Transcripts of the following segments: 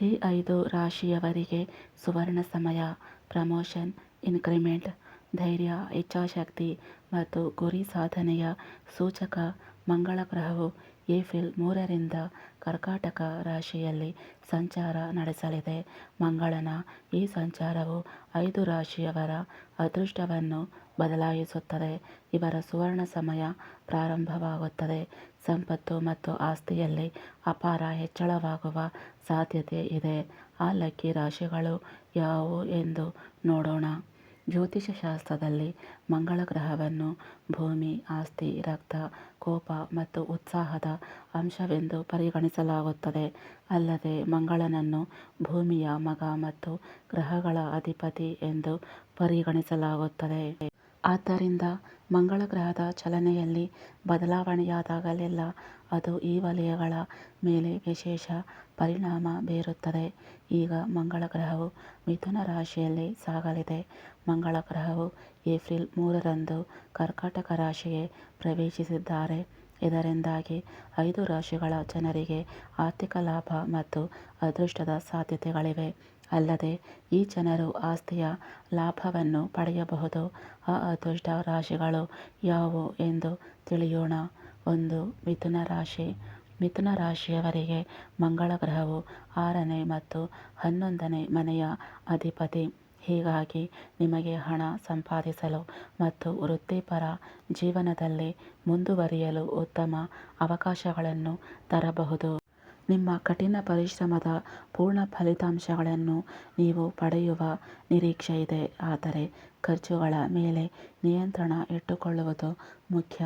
ಈ ಐದು ರಾಶಿಯವರಿಗೆ ಸುವರ್ಣ ಸಮಯ ಪ್ರಮೋಷನ್ ಇನ್ಕ್ರಿಮೆಂಟ್ ಧೈರ್ಯ, ಇಚ್ಛಾಶಕ್ತಿ ಮತ್ತು ಗುರಿ ಸಾಧನೆಯ ಸೂಚಕ ಮಂಗಳ ಗ್ರಹವು ಏಪ್ರಿಲ್ ಮೂರರಿಂದ ಕರ್ಕಾಟಕ ರಾಶಿಯಲ್ಲಿ ಸಂಚಾರ ನಡೆಸಲಿದೆ. ಮಂಗಳನ ಈ ಸಂಚಾರವು ಐದು ರಾಶಿಯವರ ಅದೃಷ್ಟವನ್ನು ಬದಲಾಯಿಸುತ್ತದೆ. ಇವರ ಸುವರ್ಣ ಸಮಯ ಪ್ರಾರಂಭವಾಗುತ್ತದೆ. ಸಂಪತ್ತು ಮತ್ತು ಆಸ್ತಿಯಲ್ಲಿ ಅಪಾರ ಹೆಚ್ಚಳವಾಗುವ ಸಾಧ್ಯತೆ ಇದೆ. ಆ ಲಕ್ಕಿ ರಾಶಿಗಳು ಯಾವುವು ಎಂದು ನೋಡೋಣ. ಜ್ಯೋತಿಷಶಾಸ್ತ್ರದಲ್ಲಿ ಮಂಗಳ ಗ್ರಹವನ್ನು ಭೂಮಿ, ಆಸ್ತಿ, ರಕ್ತ, ಕೋಪ ಮತ್ತು ಉತ್ಸಾಹದ ಅಂಶವೆಂದು ಪರಿಗಣಿಸಲಾಗುತ್ತದೆ. ಅಲ್ಲದೆ ಮಂಗಳನನ್ನು ಭೂಮಿಯ ಮಗ ಮತ್ತು ಗ್ರಹಗಳ ಅಧಿಪತಿ ಎಂದು ಪರಿಗಣಿಸಲಾಗುತ್ತದೆ. ಆದ್ದರಿಂದ ಮಂಗಳ ಗ್ರಹದ ಚಲನೆಯಲ್ಲಿ ಬದಲಾವಣೆಯಾದಾಗಲೆಲ್ಲ ಅದು ಈ ವಲಯಗಳ ಮೇಲೆ ವಿಶೇಷ ಪರಿಣಾಮ ಬೀರುತ್ತದೆ. ಈಗ ಮಂಗಳ ಗ್ರಹವು ಮಿಥುನ ರಾಶಿಯಲ್ಲಿ ಸಾಗಲಿದೆ. ಮಂಗಳ ಗ್ರಹವು ಏಪ್ರಿಲ್ ಮೂರರಂದು ಕರ್ಕಾಟಕ ರಾಶಿಗೆ ಪ್ರವೇಶಿಸಿದ್ದಾರೆ. ಇದರಿಂದಾಗಿ ಐದು ರಾಶಿಗಳ ಜನರಿಗೆ ಆರ್ಥಿಕ ಲಾಭ ಮತ್ತು ಅದೃಷ್ಟದ ಸಾಧ್ಯತೆಗಳಿವೆ. ಅಲ್ಲದೆ, ಈ ಜನರು ಆಸ್ತಿಯ ಲಾಭವನ್ನು ಪಡೆಯಬಹುದು. ಆ ಅದೃಷ್ಟ ರಾಶಿಗಳು ಯಾವುವು ಎಂದು ತಿಳಿಯೋಣ. ಒಂದು, ಮಿಥುನ ರಾಶಿ. ಮಿಥುನ ರಾಶಿಯವರಿಗೆ ಮಂಗಳ ಗ್ರಹವು ಆರನೇ ಮತ್ತು ಹನ್ನೊಂದನೇ ಮನೆಯ ಅಧಿಪತಿ. ಹೀಗಾಗಿ ನಿಮಗೆ ಹಣ ಸಂಪಾದಿಸಲು ಮತ್ತು ವೃತ್ತಿಪರ ಜೀವನದಲ್ಲಿ ಮುಂದುವರಿಯಲು ಉತ್ತಮ ಅವಕಾಶಗಳನ್ನು ತರಬಹುದು. ನಿಮ್ಮ ಕಠಿಣ ಪರಿಶ್ರಮದ ಪೂರ್ಣ ಫಲಿತಾಂಶಗಳನ್ನು ನೀವು ಪಡೆಯುವ ನಿರೀಕ್ಷೆಯಿದೆ ಆದರೆ ಖರ್ಚುಗಳ ಮೇಲೆ ನಿಯಂತ್ರಣ ಇಟ್ಟುಕೊಳ್ಳುವುದು ಮುಖ್ಯ.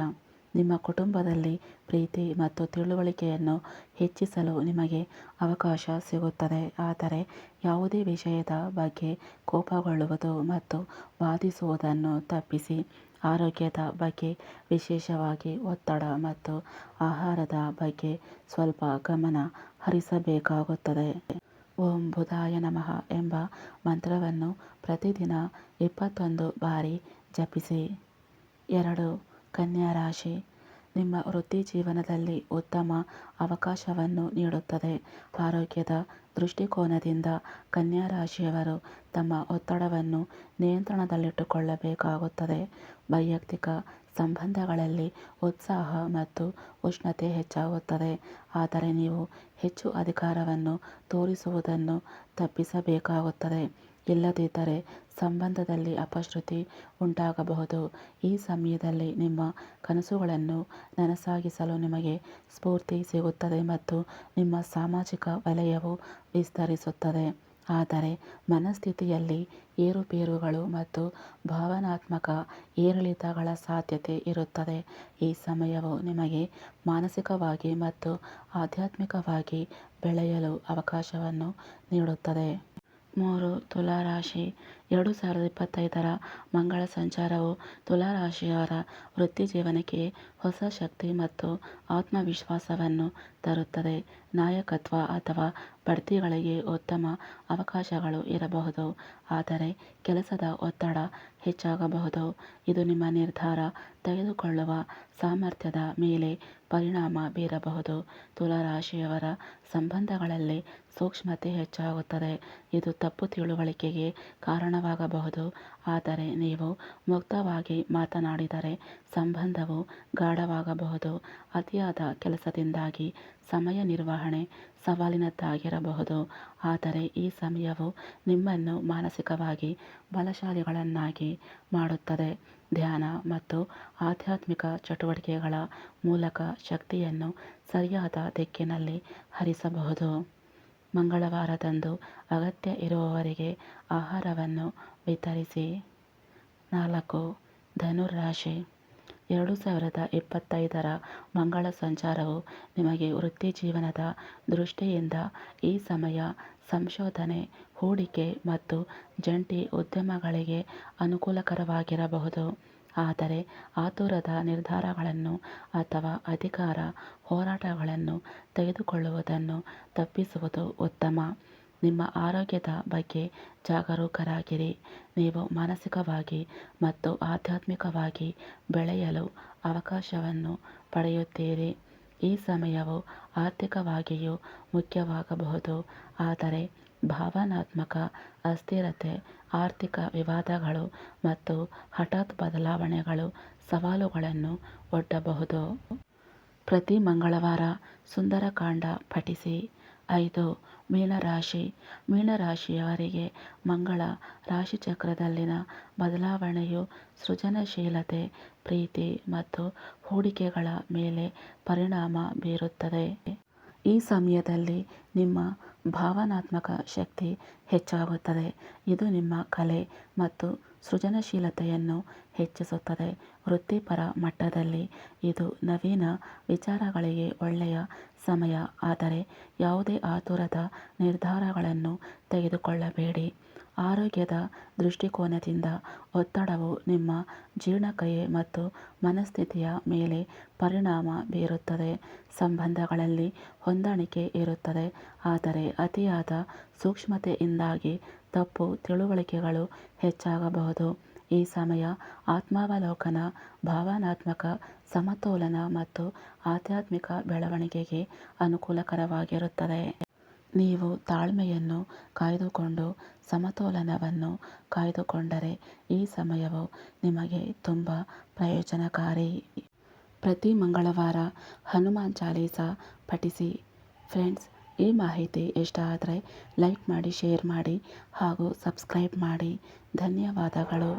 ನಿಮ್ಮ ಕುಟುಂಬದಲ್ಲಿ ಪ್ರೀತಿ ಮತ್ತು ತಿಳುವಳಿಕೆಯನ್ನು ಹೆಚ್ಚಿಸಲು ನಿಮಗೆ ಅವಕಾಶ ಸಿಗುತ್ತದೆ. ಆದರೆ ಯಾವುದೇ ವಿಷಯದ ಬಗ್ಗೆ ಕೋಪಗೊಳ್ಳುವುದು ಮತ್ತು ವಾದಿಸುವುದನ್ನು ತಪ್ಪಿಸಿ, ಆರೋಗ್ಯದ ಬಗ್ಗೆ ವಿಶೇಷವಾಗಿ ಒತ್ತಡ ಮತ್ತು ಆಹಾರದ ಬಗ್ಗೆ ಸ್ವಲ್ಪ ಗಮನ ಹರಿಸಬೇಕಾಗುತ್ತದೆ. ಓಂ ಬುಧಾಯ ನಮಃ ಎಂಬ ಮಂತ್ರವನ್ನು ಪ್ರತಿದಿನ ಇಪ್ಪತ್ತೊಂದು ಬಾರಿ ಜಪಿಸಿ, ಎರಡು ಕನ್ಯಾ ರಾಶಿ ನಿಮ್ಮ ವೃತ್ತಿ ಜೀವನದಲ್ಲಿ ಉತ್ತಮ ಅವಕಾಶವನ್ನು ನೀಡುತ್ತದೆ. ಆರೋಗ್ಯದ ದೃಷ್ಟಿಕೋನದಿಂದ ಕನ್ಯಾ ರಾಶಿಯವರು ತಮ್ಮ ಒತ್ತಡವನ್ನು ನಿಯಂತ್ರಣದಲ್ಲಿಟ್ಟುಕೊಳ್ಳಬೇಕಾಗುತ್ತದೆ. ವೈಯಕ್ತಿಕ ಸಂಬಂಧಗಳಲ್ಲಿ ಉತ್ಸಾಹ ಮತ್ತು ಉಷ್ಣತೆ ಹೆಚ್ಚಾಗುತ್ತದೆ. ಆದರೆ ನೀವು ಹೆಚ್ಚು ಅಧಿಕಾರವನ್ನು ತೋರಿಸುವುದನ್ನು ತಪ್ಪಿಸಬೇಕಾಗುತ್ತದೆ. ಇಲ್ಲದಿದ್ದರೆ ಸಂಬಂಧದಲ್ಲಿ ಅಪಶ್ರುತಿ ಉಂಟಾಗಬಹುದು. ಈ ಸಮಯದಲ್ಲಿ ನಿಮ್ಮ ಕನಸುಗಳನ್ನು ನನಸಾಗಿಸಲು ನಿಮಗೆ ಸ್ಫೂರ್ತಿ ಸಿಗುತ್ತದೆ ಮತ್ತು ನಿಮ್ಮ ಸಾಮಾಜಿಕ ವಲಯವು ವಿಸ್ತರಿಸುತ್ತದೆ. ಆದರೆ ಮನಸ್ಥಿತಿಯಲ್ಲಿ ಏರುಪೇರುಗಳು ಮತ್ತು ಭಾವನಾತ್ಮಕ ಏರಿಳಿತಗಳ ಸಾಧ್ಯತೆ ಇರುತ್ತದೆ. ಈ ಸಮಯವು ನಿಮಗೆ ಮಾನಸಿಕವಾಗಿ ಮತ್ತು ಆಧ್ಯಾತ್ಮಿಕವಾಗಿ ಬೆಳೆಯಲು ಅವಕಾಶವನ್ನು ನೀಡುತ್ತದೆ. ಮೂರು ತುಲಾ ರಾಶಿ ಎರಡು ಸಾವಿರದ ಇಪ್ಪತ್ತೈದರ ಮಂಗಳ ಸಂಚಾರವು ತುಲಾ ರಾಶಿಯವರ ವೃತ್ತಿ ಜೀವನಕ್ಕೆ ಹೊಸ ಶಕ್ತಿ ಮತ್ತು ಆತ್ಮವಿಶ್ವಾಸವನ್ನು ತರುತ್ತದೆ. ನಾಯಕತ್ವ ಅಥವಾ ಬಡ್ತಿಗಳಿಗೆ ಉತ್ತಮ ಅವಕಾಶಗಳು ಇರಬಹುದು. ಆದರೆ ಕೆಲಸದ ಒತ್ತಡ ಹೆಚ್ಚಾಗಬಹುದು. ಇದು ನಿಮ್ಮ ನಿರ್ಧಾರ. ತೆಗೆದುಕೊಳ್ಳುವ ಸಾಮರ್ಥ್ಯದ ಮೇಲೆ ಪರಿಣಾಮ ಬೀರಬಹುದು. ತುಲಾರಾಶಿಯವರ ಸಂಬಂಧಗಳಲ್ಲಿ ಸೂಕ್ಷ್ಮತೆ ಹೆಚ್ಚಾಗುತ್ತದೆ. ಇದು ತಪ್ಪು ತಿಳುವಳಿಕೆಗೆ ಕಾರಣವಾಗಬಹುದು. ಆದರೆ ನೀವು ಮುಕ್ತವಾಗಿ ಮಾತನಾಡಿದರೆ ಸಂಬಂಧವು ಗಾಢವಾಗಬಹುದು. ಅತಿಯಾದ ಕೆಲಸದಿಂದಾಗಿ ಸಮಯ ನಿರ್ವಹಣೆ ಸವಾಲಿನದ್ದಾಗಿರಬಹುದು. ಆದರೆ ಈ ಸಮಯವು ನಿಮ್ಮನ್ನು ಮಾನಸಿಕವಾಗಿ ಬಲಶಾಲಿಗಳನ್ನಾಗಿ ಮಾಡುತ್ತದೆ. ಧ್ಯಾನ ಮತ್ತು ಆಧ್ಯಾತ್ಮಿಕ ಚಟುವಟಿಕೆಗಳ ಮೂಲಕ ಶಕ್ತಿಯನ್ನು ಸರಿಯಾದ ದಿಕ್ಕಿನಲ್ಲಿ ಹರಿಸಬಹುದು. ಮಂಗಳವಾರದಂದು ಅಗತ್ಯ ಇರುವವರಿಗೆ ಆಹಾರವನ್ನು ವಿತರಿಸಿ. ನಾಲ್ಕು, ಧನುರಾಶಿ. ಎರಡು ಸಾವಿರದ ಇಪ್ಪತ್ತೈದರ ಮಂಗಳ ಸಂಚಾರವು ನಿಮಗೆ ವೃತ್ತಿಜೀವನದ ದೃಷ್ಟಿಯಿಂದ ಈ ಸಮಯ ಸಂಶೋಧನೆ, ಹೂಡಿಕೆ ಮತ್ತು ಜಂಟಿ ಉದ್ಯಮಗಳಿಗೆ ಅನುಕೂಲಕರವಾಗಿರಬಹುದು. ಆದರೆ ಆತುರದ ನಿರ್ಧಾರಗಳನ್ನು ಅಥವಾ ಅಧಿಕಾರ ಹೋರಾಟಗಳನ್ನು ತೆಗೆದುಕೊಳ್ಳುವುದನ್ನು ತಪ್ಪಿಸುವುದು ಉತ್ತಮ. ನಿಮ್ಮ ಆರೋಗ್ಯದ ಬಗ್ಗೆ ಜಾಗರೂಕರಾಗಿರಿ. ನೀವು ಮಾನಸಿಕವಾಗಿ ಮತ್ತು ಆಧ್ಯಾತ್ಮಿಕವಾಗಿ ಬೆಳೆಯಲು ಅವಕಾಶವನ್ನು ಪಡೆಯುತ್ತೀರಿ. ಈ ಸಮಯವು ಆರ್ಥಿಕವಾಗಿಯೂ ಮುಖ್ಯವಾಗಬಹುದು. ಆದರೆ ಭಾವನಾತ್ಮಕ ಅಸ್ಥಿರತೆ, ಆರ್ಥಿಕ ವಿವಾದಗಳು ಮತ್ತು ಹಠಾತ್ ಬದಲಾವಣೆಗಳು ಸವಾಲುಗಳನ್ನು ಒಡ್ಡಬಹುದು. ಪ್ರತಿ ಮಂಗಳವಾರ ಸುಂದರಕಾಂಡ ಪಠಿಸಿ. ಐದು. ಮೀನರಾಶಿ. ಮೀನರಾಶಿಯವರಿಗೆ ಮಂಗಳ ರಾಶಿಚಕ್ರದಲ್ಲಿನ ಬದಲಾವಣೆಯು ಸೃಜನಶೀಲತೆ, ಪ್ರೀತಿ ಮತ್ತು ಹೂಡಿಕೆಗಳ ಮೇಲೆ ಪರಿಣಾಮ ಬೀರುತ್ತದೆ. ಈ ಸಮಯದಲ್ಲಿ ನಿಮ್ಮ ಭಾವನಾತ್ಮಕ ಶಕ್ತಿ ಹೆಚ್ಚಾಗುತ್ತದೆ. ಇದು ನಿಮ್ಮ ಕಲೆ ಮತ್ತು ಸೃಜನಶೀಲತೆಯನ್ನು ಹೆಚ್ಚಿಸುತ್ತದೆ. ವೃತ್ತಿಪರ ಮಟ್ಟದಲ್ಲಿ ಇದು ನವೀನ ವಿಚಾರಗಳಿಗೆ ಒಳ್ಳೆಯ ಸಮಯ, ಆದರೆ ಯಾವುದೇ ಆತುರದ ನಿರ್ಧಾರಗಳನ್ನು ತೆಗೆದುಕೊಳ್ಳಬೇಡಿ. ಆರೋಗ್ಯದ ದೃಷ್ಟಿಕೋನದಿಂದ ಒತ್ತಡವು ನಿಮ್ಮ ಜೀರ್ಣಕ್ರಿಯೆ ಮತ್ತು ಮನಸ್ಥಿತಿಯ ಮೇಲೆ ಪರಿಣಾಮ ಬೀರುತ್ತದೆ. ಸಂಬಂಧಗಳಲ್ಲಿ ಹೊಂದಾಣಿಕೆ ಇರುತ್ತದೆ. ಆದರೆ ಅತಿಯಾದ ಸೂಕ್ಷ್ಮತೆಯಿಂದಾಗಿ ತಪ್ಪು ತಿಳುವಳಿಕೆಗಳು ಹೆಚ್ಚಾಗಬಹುದು. ಈ ಸಮಯ ಆತ್ಮಾವಲೋಕನ, ಭಾವನಾತ್ಮಕ ಸಮತೋಲನ ಮತ್ತು ಆಧ್ಯಾತ್ಮಿಕ ಬೆಳವಣಿಗೆಗೆ ಅನುಕೂಲಕರವಾಗಿರುತ್ತದೆ. ನೀವು ತಾಳ್ಮೆಯನ್ನು ಕಾಯ್ದುಕೊಂಡು ಸಮತೋಲನವನ್ನು ಕಾಯ್ದುಕೊಂಡರೆ ಈ ಸಮಯವು ನಿಮಗೆ ತುಂಬ ಪ್ರಯೋಜನಕಾರಿ. ಪ್ರತಿ ಮಂಗಳವಾರ ಹನುಮಾನ್ ಚಾಲೀಸ ಪಠಿಸಿ. ಫ್ರೆಂಡ್ಸ್, ಈ ಮಾಹಿತಿ ಇಷ್ಟ ಆದರೆ ಲೈಕ್ ಮಾಡಿ, ಶೇರ್ ಮಾಡಿ ಹಾಗೂ ಸಬ್ಸ್ಕ್ರೈಬ್ ಮಾಡಿ. ಧನ್ಯವಾದಗಳು.